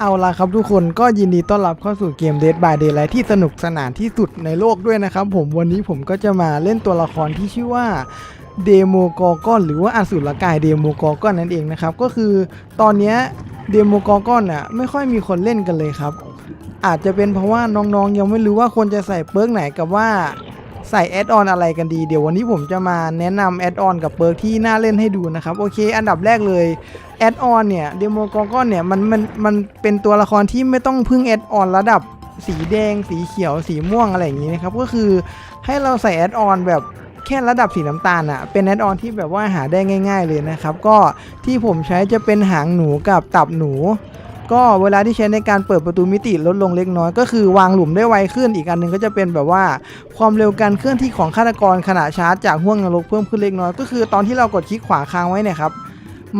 เอาล่ะครับทุกคนก็ยินดีต้อนรับเข้าสู่เกม Dead by Daylight ที่สนุกสนานที่สุดในโลกด้วยนะครับผมวันนี้ผมก็จะมาเล่นตัวละครที่ชื่อว่าเดโมกอร์กอนหรือว่าอสูรกายเดโมกอร์กอนนั่นเองนะครับ ก็คือตอนนี้เดโมกอร์กอนอะไม่ค่อยมีคนเล่นกันเลยครับ อาจจะเป็นเพราะว่าน้องๆยังไม่รู้ว่าควรจะใส่เปิร์กไหนกับว่า ใส่แอดออนอะไรกันดี เดี๋ยววันนี้ผมจะมาแนะนำแอดออนกับเปิร์กที่น่าเล่นให้ดูนะครับ โอเค อันดับแรกเลยแอดออนเนี่ยเดโมกอกอนเนี่ยมันมันมันเป็นตัวละครที่ไม่ต้องพึ่งแอดออนระดับสีแดง สีเขียว สีม่วงอะไรอย่างนี้นะครับ ก็คือให้เราใส่แอดออนแบบแค่ระดับสีน้ำตาลอะเป็นแอดออนที่แบบว่าหาได้ง่าย ๆ เลยนะครับ ก็ที่ผมใช้จะเป็นหางหนูกับตับหนู ก็เวลาที่ใช้ในการเปิดประตูมิติลดลงเล็กน้อย ก็คือวางหลุมได้ไวขึ้นอีกอันหนึ่งก็จะเป็นแบบว่าความเร็วการเคลื่อนที่ของฆาตกรขณะชาร์จจากห่วงนรกเพิ่มขึ้นเล็กน้อย ก็คือตอนที่เรากดคลิกขวาค้างไว้เนี่ยครับ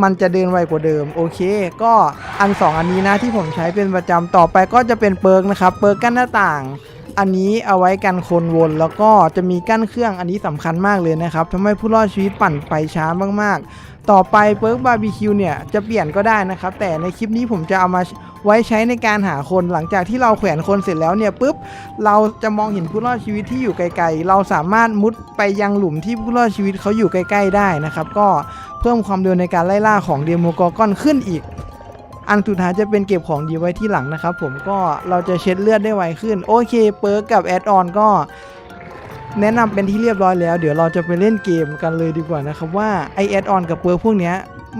มันจะเดินไวกว่าเดิม โอเค ก็อัน 2 อันนี้นะที่ผมใช้เป็นประจำต่อไปก็จะเป็นเปิร์กนะครับเปิร์กกั้นหน้าต่าง อันนี้เอาไว้กันคนวนแล้วก็จะมีกั้นเครื่องอันนี้สำคัญมากเลยนะครับทำให้ผู้รอดชีวิตปั่นไปช้ามากๆ ต่อไปเปิร์กบาร์บีคิวเนี่ยจะเปลี่ยนก็ได้นะครับ แต่ในคลิปนี้ผมจะเอามาไว้ใช้ในการหาคนหลังจากที่เราแขวนคนเสร็จแล้วเนี่ยปุ๊บเราจะมองเห็นผู้รอดชีวิตที่อยู่ไกลๆ เราสามารถมุดไปยังหลุมที่ผู้รอดชีวิตเขาอยู่ใกล้ๆได้นะครับ ก็เพิ่มความเร็วในการไล่ล่าของเดโมกอร์กอนขึ้นอีก อันสุดท้ายจะเป็นเก็บของดีไว้ที่หลังนะครับผมก็เราจะเช็ดเลือดได้ไวขึ้นโอเคเปิร์กกับแอดออนก็ แนะนำเป็นที่เรียบร้อยแล้ว เดี๋ยวเราจะไปเล่นเกมกันเลยดีกว่านะครับว่าไอแอดออนกับเปิร์พวกเนี้ย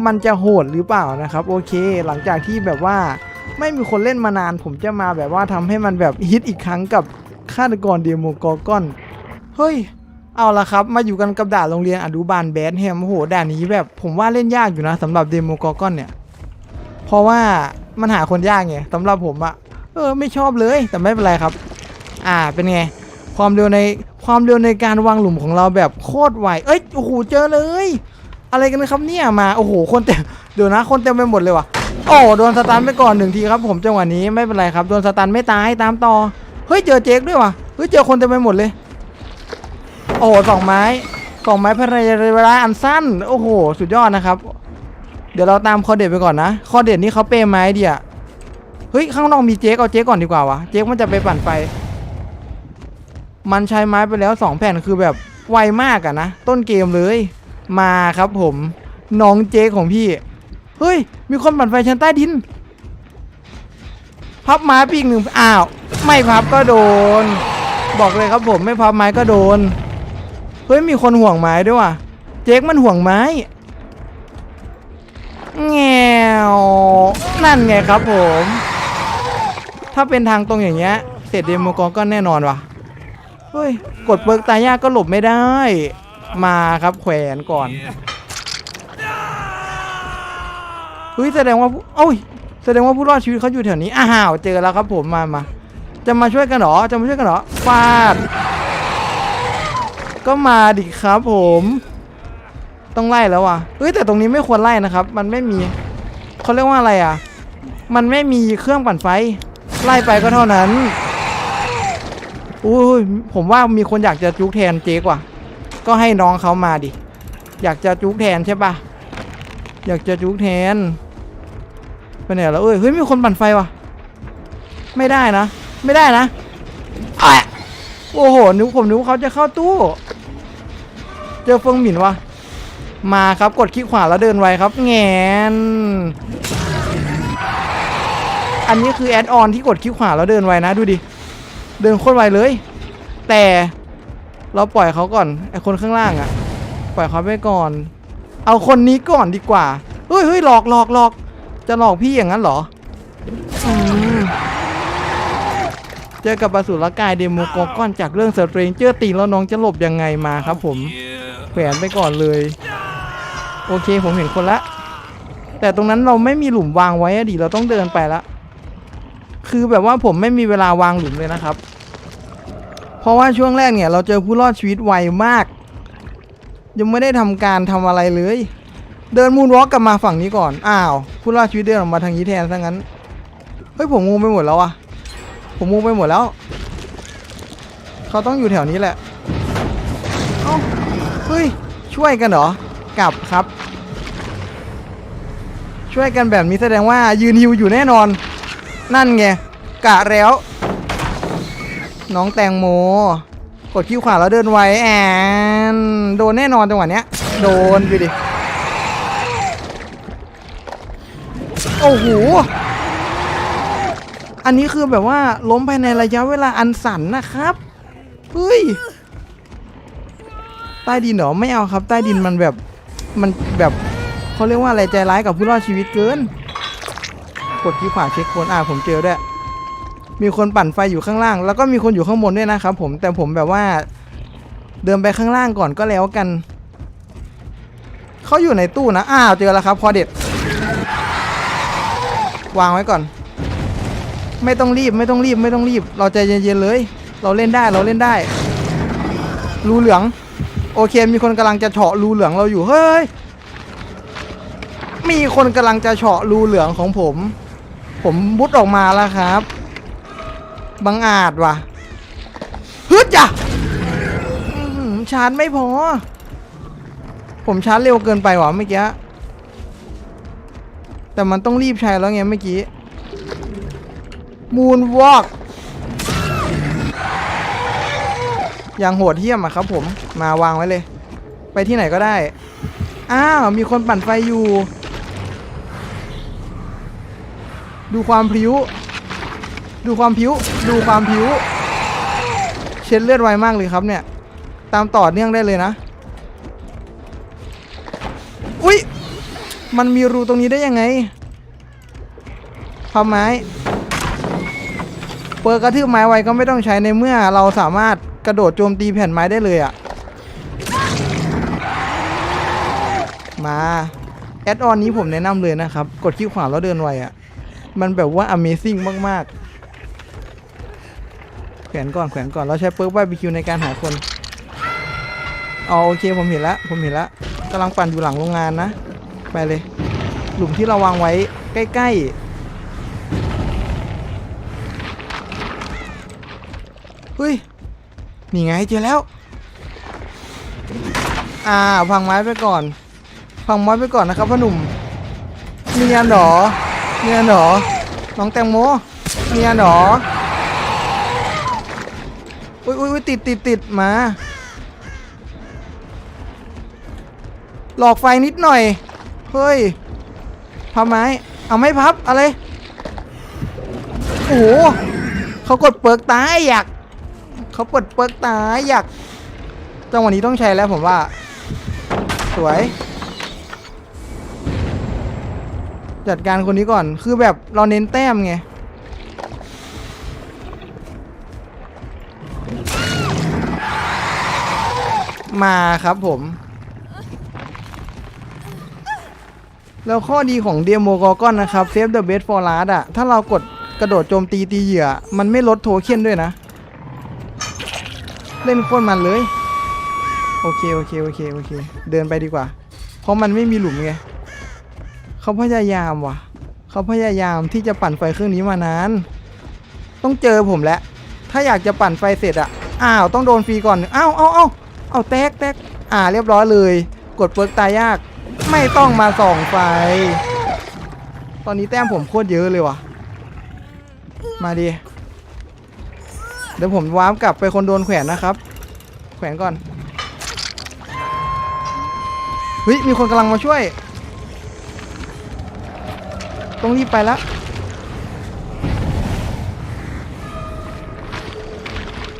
มันจะโหดหรือเปล่านะครับ โอเค หลังจากที่แบบว่าไม่มีคนเล่นมานาน ผมจะมาแบบว่าทำให้มันแบบฮิตอีกครั้งกับฆาตกรเดโมกอร์กอนเฮ้ยเอาละครับ มาอยู่กันกับด่านโรงเรียนอนุบาลแบดแฮมโอ้โหด่านนี้แบบผมว่าเล่นยากอยู่นะสำหรับเดโมกอร์กอนเนี่ยเพราะว่ามันหาคนยากไงสำหรับผมอะเออไม่ชอบเลยแต่ไม่เป็นไรครับ อ่าเป็นไง ความเร็วใน ความเร็วในการวางหลุมของเราแบบโคตรไว เอ้ย โอ้โห เจอเลย อะไรกันนะครับเนี่ย มา โอ้โห คนเต็ม เดี๋ยวนะ คนเต็มไปหมดเลยว่ะ โอ้โดนสตันไปก่อนหนึ่งทีครับ ผมจังหวะนี้ไม่เป็นไรครับ โดนสตันไม่ตาย ตามต่อ เฮ้ย เจอเจ๊กด้วยว่ะ เฮ้ย เจอคนเต็มไปหมดเลย โอ้โหสองไม้สองไม้ภายในเวลาอันสั้น โอ้โห สุดยอดนะครับ เดี๋ยวเราตามคอเด็ดไปก่อนนะ คอเด็ดนี่เขาเปย์ไม้เดียเฮ้ย ข้างนอกมีเจ๊กเอาเจ๊กก่อนดีกว่าวะเจ๊กมันจะไปปั่นไฟ มันใช้ไม้ไปแล้วสองแผ่นคือแบบไวมากอะนะ ต้นเกมเลย มาครับผม น้องเจ๊ของพี่ เฮ้ย มีคนปั่นไฟชั้นใต้ดิน พับไม้ปีกหนึ่งอ้าว ไม่พับก็โดน บอกเลยครับผมไม่พับไม้ก็โดน เฮ้ย มีคนห่วงไม้ด้วยว่ะ เจ๊กมันห่วงไม้แงวนั่นไงครับผม ถ้าเป็นทางตรงอย่างเงี้ย เสร็จเดโมกอก็แน่นอนว่ะ เฮ้ย กดเปิร์กตายยากก็หลบไม่ได้ มาครับแขวนก่อนเฮ้ยแสดงว่าผู้โอ้ยแสดงว่าผู้รอดชีวิตเขาอยู่แถวนี้อ้าวเจอแล้วครับผมมามาจะมาช่วยกันเหรอจะมาช่วยกันเหรอฟาด ก็มาดิครับผม ต้องไล่แล้วอะเอ้ยแต่ตรงนี้ไม่ควรไล่นะครับ มันไม่มีเขาเรียกว่าอะไรอะ มันไม่มีเครื่องปั่นไฟ ไล่ไปก็เท่านั้น อุ้ยผมว่ามีคนอยากจะจุกแทนเจ๊กว่ะก็ให้น้องเขามาดิ อยากจะจุกแทนใช่ปะอยากจะจุกแทนไปไหนแล้วเอ้ยเฮ้ยมีคนปั่นไฟว่ะ ไม่ได้นะ ไม่ได้นะแอะโอ้โหนึกผมนึกว่าเขาจะเข้าตู้ เจอเฟิงหมินว่ะมาครับกดคลิกขวาแล้วเดินไวครับแงนอันนี้คือแอดออนที่กดคลิกขวาแล้วเดินไวนะดูดิ เดินโคตรไวเลย แต่เราปล่อยเขาก่อนไอคนข้างล่างอะปล่อยเขาไปก่อน เอาคนนี้ก่อนดีกว่าเฮ้ยเฮ้ยหลอกหลอกหลอกจะหลอกพี่อย่างนั้นเหรอเจอกับปสุรกายเดโมโกก้อนจากเรื่องเซอร์เตรนเจอร์ตีแล้วน้องจะหลบยังไงมาครับผมแขวนไปก่อนเลย โอเคผมเห็นคนละ แต่ตรงนั้นเราไม่มีหลุมวางไว้อะดิเราต้องเดินไปละ คือแบบว่าผมไม่มีเวลาวางหลุมเลยนะครับ เพราะว่าช่วงแรกเนี่ย เราเจอผู้รอดชีวิตไวมาก ยังไม่ได้ทำการทำอะไรเลย เดินมูนวอล์กกลับมาฝั่งนี้ก่อน อ้าว ผู้รอดชีวิตเดินออกมาทางนี้แทนซะงั้น เฮ้ยผมงงไปหมดแล้วอะผมงงไปหมดแล้ว เขาต้องอยู่แถวนี้แหละ เอ้า เฮ้ย ช่วยกันเหรอ กลับครับ ช่วยกันแบบนี้แสดงว่ายืนฮิวอยู่แน่นอน นั่นไงกะแล้ว น้องแตงโม กดคิ้วขวาแล้วเดินไวแอนโดนแน่นอนจังหวะเนี้ย โดนไปดิ โอ้โห อันนี้คือแบบว่าล้มภายในระยะเวลาอันสั้นนะครับเฮ้ยใต้ดินเหรอไม่เอาครับ ใต้ดินมันแบบมันแบบเขาเรียกว่าอะไรใจร้ายกับผู้รอดชีวิตเกิน กดที่ขวาเช็คคนอ่าผมเจอด้วยมีคนปั่นไฟอยู่ข้างล่าง แล้วก็มีคนอยู่ข้างบนด้วยนะครับผมแต่ผมแบบว่า เดินไปข้างล่างก่อนก็แล้วกันเขาอยู่ในตู้นะอ้าวเจอแล้วครับคอเด็ด วางไว้ก่อน ไม่ต้องรีบไม่ต้องรีบไม่ต้องรีบ เราใจเย็นๆเลย เราเล่นได้เราเล่นได้ รูเหลือง โอเค มีคนกำลังจะเฉาะรูเหลืองเราอยู่เฮ้ยมีคนกำลังจะเฉาะรูเหลืองของผม ผมบุดออกมาแล้วครับบังอาจว่ะฮึดจ้ะชาร์จไม่พอ ผมชาร์จเร็วเกินไปว่ะเมื่อกี้แต่มันต้องรีบใช้แล้วไงเมื่อกี้มูนวอล์กอย่างโหดเหี้ยมอะครับผมมาวางไว้เลย ไปที่ไหนก็ได้ อ้าว มีคนปั่นไฟอยู่ ดูความพิ้วดูความผิว ดูความผิว เช็ดเลือดไวมากเลยครับเนี่ย ตามต่อเนื่องได้เลยนะ อุ๊ยมันมีรูตรงนี้ได้ยังไงพับไม้ เปิดกระทืบไม้ไวก็ไม่ต้องใช้ในเมื่อเราสามารถกระโดดโจมตีแผ่นไม้ได้เลยอะ่ะมา แอดออนนี้ผมแนะนำเลยนะครับ กดคลิกขวาแล้วเดินไวอะ่ะ มันแบบว่า Amazing มากๆ แขวนก่อนแขวนก่อนเราใช้เปิร์กบาร์บีคิวในการหาคนอ๋อโอเคผมเห็นแล้วผมเห็นแล้วกำลังปั่นอยู่หลังโรงงานนะ ไปเลย หลุมที่เราวางไว้ใกล้ ๆ เฮ้ย นี่ไงเจอแล้ว อ่าพังไม้ไปก่อน พังไม้ไปก่อนนะครับพ่อหนุ่มเนียนหรอ เนียนหรอ น้องแตงโมเนียนหรอ อุ้ยอุ้ยอุ๊ยติดติดติดมา หลอกไฟนิดหน่อย เฮ้ยพับไม้ เอาไม่พับ อะไร โอ้โหเขากดเปิกตายอยาก เขาเปิดเปิกตายอยาก จังหวะนี้ต้องใช้แล้วผมว่า สวย จัดการคนนี้ก่อน คือแบบเราเน้นแต้มไง มาครับผม แล้วข้อดีของเดโมกอกอนนะครับเซฟเดอะเบสฟอร์ลาร์อะถ้าเรากดกระโดดโจมตีตีเหยื่อ มันไม่ลดโทเค็นด้วยนะ เล่นโคตรมันเลย โอเค โอเค โอเค โอเค เดินไปดีกว่า เพราะมันไม่มีหลุมไง เขาพยายามว่ะ เขาพยายามที่จะปั่นไฟเครื่องนี้มานาน ต้องเจอผมแล้ว ถ้าอยากจะปั่นไฟเสร็จอะอ้าวต้องโดนฟรีก่อน อ้าวอ้าวอ้าวเอาแตกแตกอ่าเรียบร้อยเลย กดเปิร์กตายยาก ไม่ต้องมาส่องไฟ ตอนนี้แต้มผมโคตรเยอะเลยว่ะ มาดิเดี๋ยวผมวาร์ปกลับไปคนโดนแขวนนะครับ แขวนก่อน เฮ้ยมีคนกำลังมาช่วย ต้องรีบไปแล้ว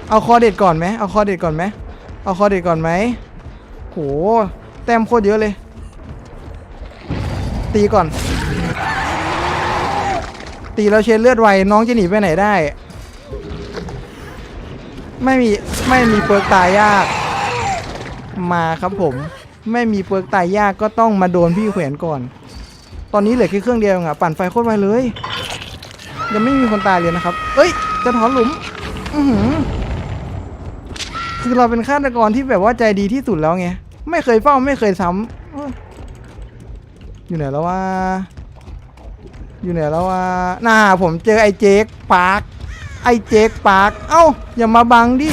เอาคอเด็ดก่อนไหมเอาคอเด็ดก่อนไหมเอาคอเด็ดก่อนไหมโหแต้มโคตรเยอะเลย ตีก่อน ตีแล้วเช็ดเลือดไวน้องจะหนีไปไหนได้ ไม่มีไม่มีเปิร์กตายยาก มาครับผม ไม่มีเปิร์กตายยากก็ต้องมาโดนพี่แขวนก่อน ตอนนี้เหลือแค่เครื่องเดียวองอะปั่นไฟโคตรไวเลย ยังไม่มีคนตายเลยนะครับ เอ้ย จะถอนหลุม อือหือคือเราเป็นฆาตกรที่แบบว่าใจดีที่สุดแล้วไง ไม่เคยเฝ้าไม่เคยซ้ำอยู่ไหนแล้วว่า อยู่ไหนแล้วว่าน่าผมเจอไอ้เจ๊กปาร์คไอ้เจ๊กปาร์คเอ้า อย่ามาบังดิอ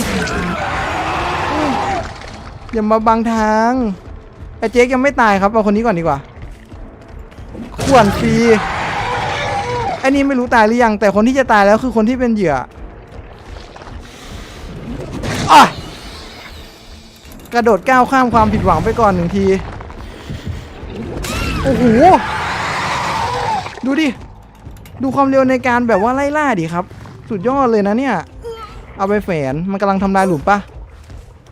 ยอย่ามาบังทางไอ้เจ๊กยังไม่ตายครับเอาคนนี้ก่อนดีกว่า ขวนฟรีอ้นี่ไม่รู้ตายหรือยัง แต่คนที่จะตายแล้วคือคนที่เป็นเหยื่ออกระโดดก้าวข้ามความผิดหวังไปก่อนหนึ่งที โอ้โห ดูดิ ดูความเร็วในการแบบว่าไล่ล่าดิครับ สุดยอดเลยนะเนี่ย เอาไปแฝนมันกำลังทำลายหลุมปะ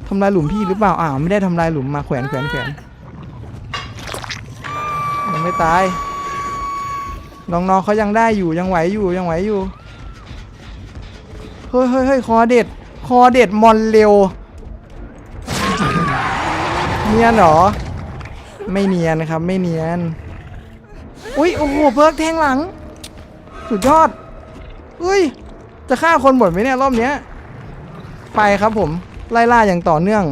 ทำลายหลุมพี่หรือเปล่า อ้าวไม่ได้ทำลายหลุมมาแขวนแขวนแขวนยังไม่ตาย น้องๆเขายังได้อยู่ยังไหวอยู่ยังไหวอยู่เฮ้ยเฮ้ยเฮ้ยคอเด็ด คอเด็ดมอนเร็วเนียนเหรอ ไม่เนียนนะครับไม่เนียนอุ้ยโอ้โหเพิร์กแทงหลัง สุดยอดอุ้ย จะฆ่าคนหมดไหมเนี่ยรอบเนี้ย ไปครับผม ไล่ล่าอย่างต่อเนื่อง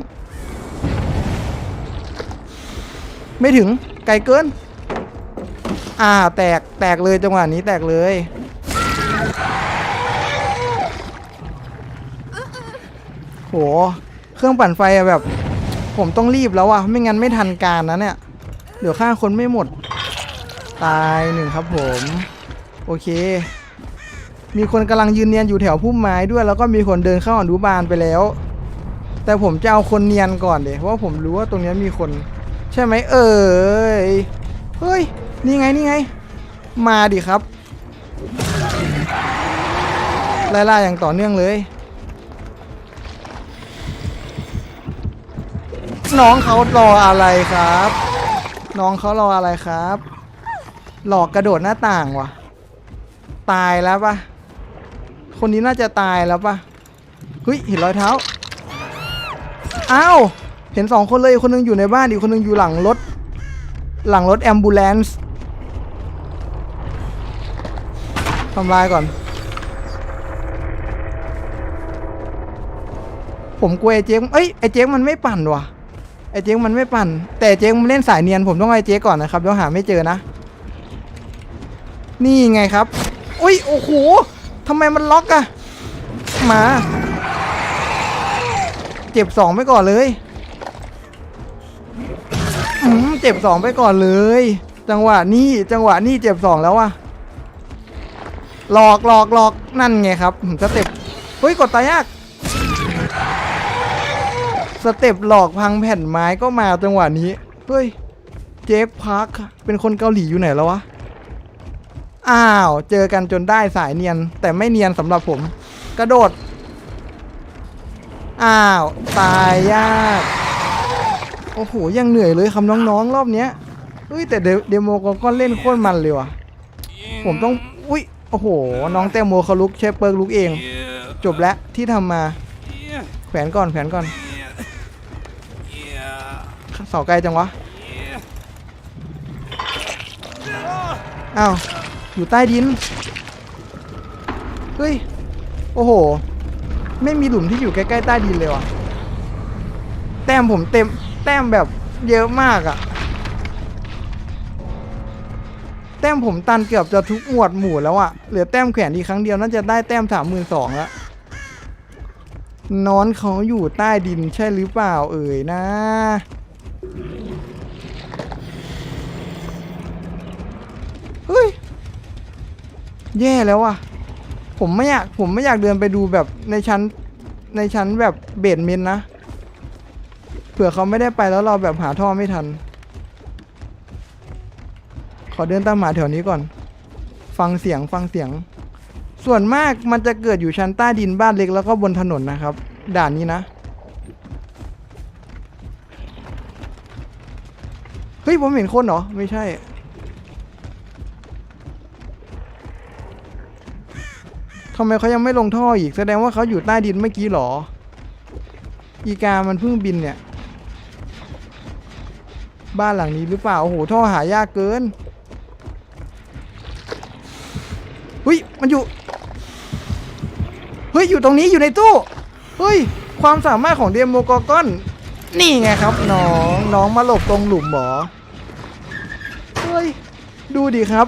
ไม่ถึงไกลเกิน อ่าแตกแตกเลยจังหวะนี้แตกเลย โห เครื่องปั่นไฟอะแบบ ผมต้องรีบแล้วอะไม่งั้นไม่ทันการนะเนี่ย เดี๋ยวฆ่าคนไม่หมด ตายหนึ่งครับผม โอเค มีคนกำลังยืนเนียนอยู่แถวพุ่มไม้ด้วย แล้วก็มีคนเดินเข้าอนุบาลไปแล้ว แต่ผมจะเอาคนเนียนก่อนเดี๋ยวเพราะว่าผมรู้ว่าตรงนี้มีคน ใช่ไหมเอ่ยเฮ้ย นี่ไงนี่ไง มาดิครับ ไล่ล่าอย่างต่อเนื่องเลย น้องเขารออะไรครับ น้องเขารออะไรครับ หลอกกระโดดหน้าต่างว่ะตายแล้วปะคนนี้น่าจะตายแล้วปะเฮ้ยเห็นรอยเท้า อ้าว เห็นสองคนเลยคนหนึงอยู่ในบ้านอีกคนหนึงอยู่หลังรถ หลังรถแอมบูเลนซ์ ทำลายก่อน ผมกลัวไอ้เจ๊กเอ้ยไอ้เจ๊กมันไม่ปั่นว่ะไอ้เจ๊กมันไม่ปั่น แต่เจ๊กมันเล่นสายเนียนผมต้องไอ้เจ๊กก่อนนะครับเดี๋ยวหาไม่เจอนะ นี่ไงครับอุ้ยโอ้โหทำไมมันล็อกอะมา เจ็บสองไปก่อนเลยอืมเจ็บสองไปก่อนเลย จังหวะนี้จังหวะนี้เจ็บสองแล้วอะ หลอกหลอกหลอกนั่นไงครับสเต็ปเฮ้ยกดตายยากสเต็ปหลอกพังแผ่นไม้ก็มาจังหวะนี้เฮ้ยเจฟพาร์คเป็นคนเกาหลีอยู่ไหนแล้ววะอ้าว เจอกันจนได้สายเนียน แต่ไม่เนียนสำหรับผม กระโดด อ้าว ตายยาก โอ้โห ยังเหนื่อยเลยคำน้องๆ รอบเนี้ยเฮ้ย แต่เดเดโมก็เล่นโคตรมันเลยว่ะ ผมต้อง โอ้โห น้องแตงโมเขาลุกเชฟเปิร์กลุกเอง จบแล้วที่ทำมา แขวนก่อนแขวนก่อนเสาไกลจังวะ อ้าว อยู่ใต้ดิน เฮ้ย โอ้โห ไม่มีหลุมที่อยู่ใกล้ ๆ ใต้ดินเลยว่ะ แต้มผมเต็ม แต้มแบบเยอะมากอะ แต้มผมตันเกือบจะทุกหมวดหมู่แล้วอะเหลือแต้มแขวนอีกครั้งเดียวน่าจะได้แต้มสามหมื่นสองล้วนอนเขาอยู่ใต้ดินใช่หรือเปล่าเอ่ยนะ เฮ้ย แย่แล้วอะผมไม่อยากผมไม่อยากเดินไปดูแบบในชั้นในชั้นแบบเบดเมนนะ เผื่อเขาไม่ได้ไปแล้วเราแบบหาท่อไม่ทัน ขอเดินตามหมาแถวนี้ก่อน ฟังเสียงฟังเสียง ส่วนมากมันจะเกิดอยู่ชั้นใต้ดินบ้านเล็กแล้วก็บนถนนนะครับ ด่านนี้นะ เฮ้ย ผมเห็นคนเหรอ ไม่ใช่ ทำไมเขายังไม่ลงท่ออีก แสดงว่าเขาอยู่ใต้ดินเมื่อกี้หรอ อีกามันเพิ่งบินเนี่ยบ้านหลังนี้หรือเปล่า โอ้โห ท่อหายากเกิน มันอยู่ เฮ้ย อยู่ตรงนี้อยู่ในตู้ เฮ้ย ความสามารถของเดโมกอกอน นี่ไงครับน้อง น้องมาหลบตรงหลุมหมอ เฮ้ย ดูดิครับ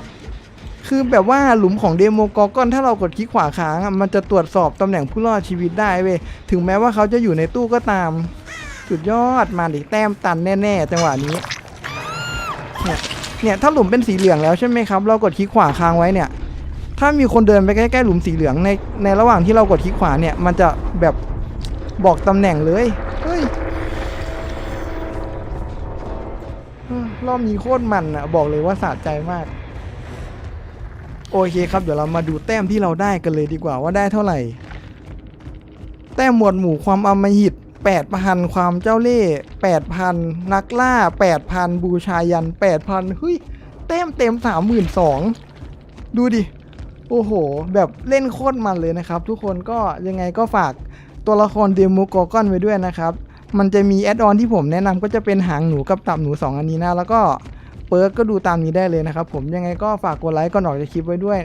คือแบบว่าหลุมของเดโมกอกอน ถ้าเรากดคลิกขวาค้างอะมันจะตรวจสอบตำแหน่งผู้รอดชีวิตได้เว้ย ถึงแม้ว่าเขาจะอยู่ในตู้ก็ตาม สุดยอดมาดิแต้มตันแน่ๆจังหวะนี้เนี่ยเนี่ยถ้าหลุมเป็นสีเหลืองแล้วใช่ไหมครับ เรากดคลิกขวาค้างไว้เนี่ย ถ้ามีคนเดินไปใกล้ๆหลุมสีเหลืองในในระหว่างที่เรากดคลิกขวาเนี่ย มันจะแบบบอกตำแหน่งเลยเฮ้ยรอบนี้โคตรมันอะบอกเลยว่าสะใจมาก โอเคครับ เดี๋ยวเรามาดูแต้มที่เราได้กันเลยดีกว่าว่าได้เท่าไหร่ แต้มหมวดหมู่ความอมหิต8,000 ความเจ้าเล่ห์8,000 นักล่า 8,000 บูชายัน 8,000เฮ้ย แต้มเต็ม 32,000 ดูดิ โอ้โห แบบเล่นโคตรมันเลยนะครับ ทุกคนก็ยังไงก็ฝากตัวละครเดโมโกกอนไว้ด้วยนะครับ มันจะมีแอดออนที่ผมแนะนำก็จะเป็นหางหนูกับตับหนู 2 อันนี้นะ แล้วก็เปิร์กก็ดูตามนี้ได้เลยนะครับ ผมยังไงก็ฝากกดไลค์ก่อนออกจากคลิปไว้ด้วย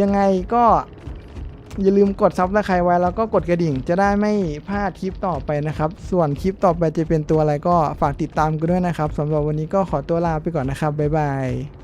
ยังไงก็อย่าลืมกดซับสไครไว้แล้วก็กดกระดิ่ง จะได้ไม่พลาดคลิปต่อไปนะครับ ส่วนคลิปต่อไปจะเป็นตัวอะไรก็ฝากติดตามกันด้วยนะครับสำหรับวันนี้ก็ขอตัวลาไปก่อนนะครับบ๊ายบาย